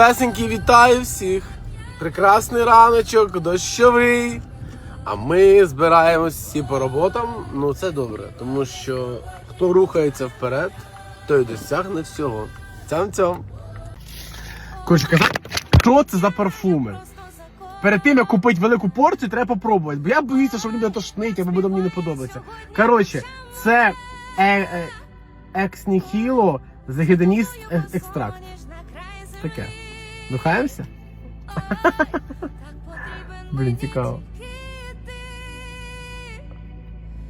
Песеньки, вітаю всіх! Прекрасний раночок, дощовий. А ми збираємось всі по роботам. Ну це добре, тому що хто рухається вперед, той досягне всього. Цям-цям. Коротше, казати, що це за парфуми? Перед тим, як купити велику порцію, треба попробувати. Бо я боюся, що мені буде тошнить, або буде мені не подобається. Коротше, це е, е, екс ніхіло е- екстракт. Таке. Духаємося? Блін, цікаво.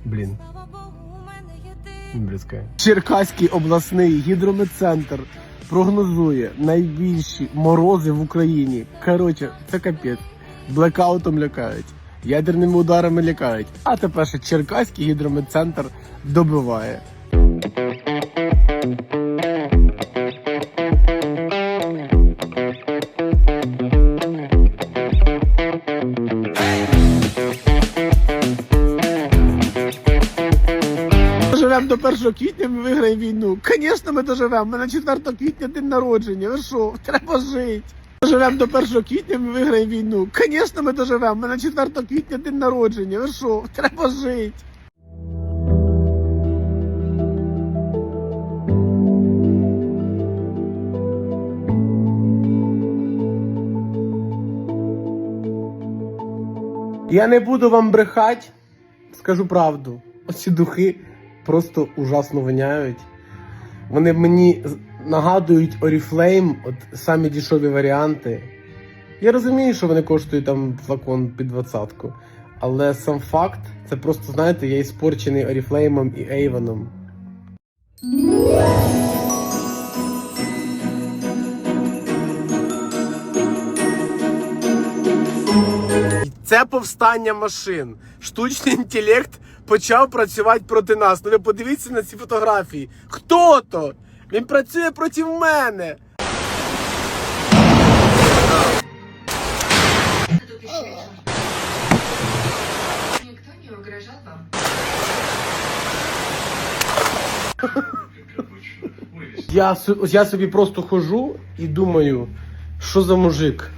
Блін. Близьке. Черкаський обласний гідрометцентр прогнозує найбільші морози в Україні. Коротше, це капець. Блекаутом лякають, ядерними ударами лякають. А тепер ще Черкаський гідрометцентр добиває. Доживемо до 1 квітня, ми виграємо війну. Звісно, ми доживемо. Ми на 4 квітня день народження. Ви що? Треба жити. Доживемо до 1 квітня, ми виграємо війну. Звісно, ми доживемо. Ми на 4 квітня день народження. Ви що? Треба жити. Я не буду вам брехати, скажу правду. Оці духи просто ужасно воняють. Вони мені нагадують Oriflame, от самі дешеві варіанти. Я розумію, що вони коштують там флакон під двадцятку. Але сам факт, це просто, знаєте, я іспорчений Оріфлеймом і Avon. Це повстання машин. Штучний інтелект почав працювати проти нас. Ну ви подивіться на ці фотографії. Хто то? Він працює проти мене. Никто не угрожал вам. Я, я собі просто хожу і думаю, що за мужик?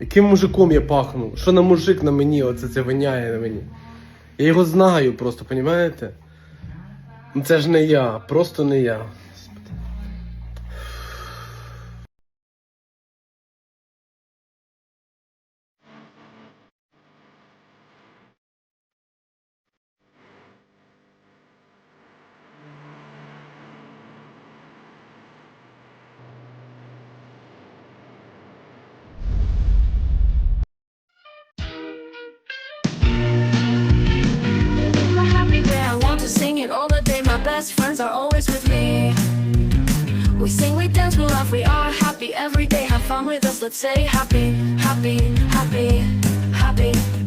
Яким мужиком я пахну? Що на мужик на мені? Оце це виняє на мені. Я його знаю просто? Ну це ж не я, просто не я. Fun with us, let's say happy, happy, happy, happy.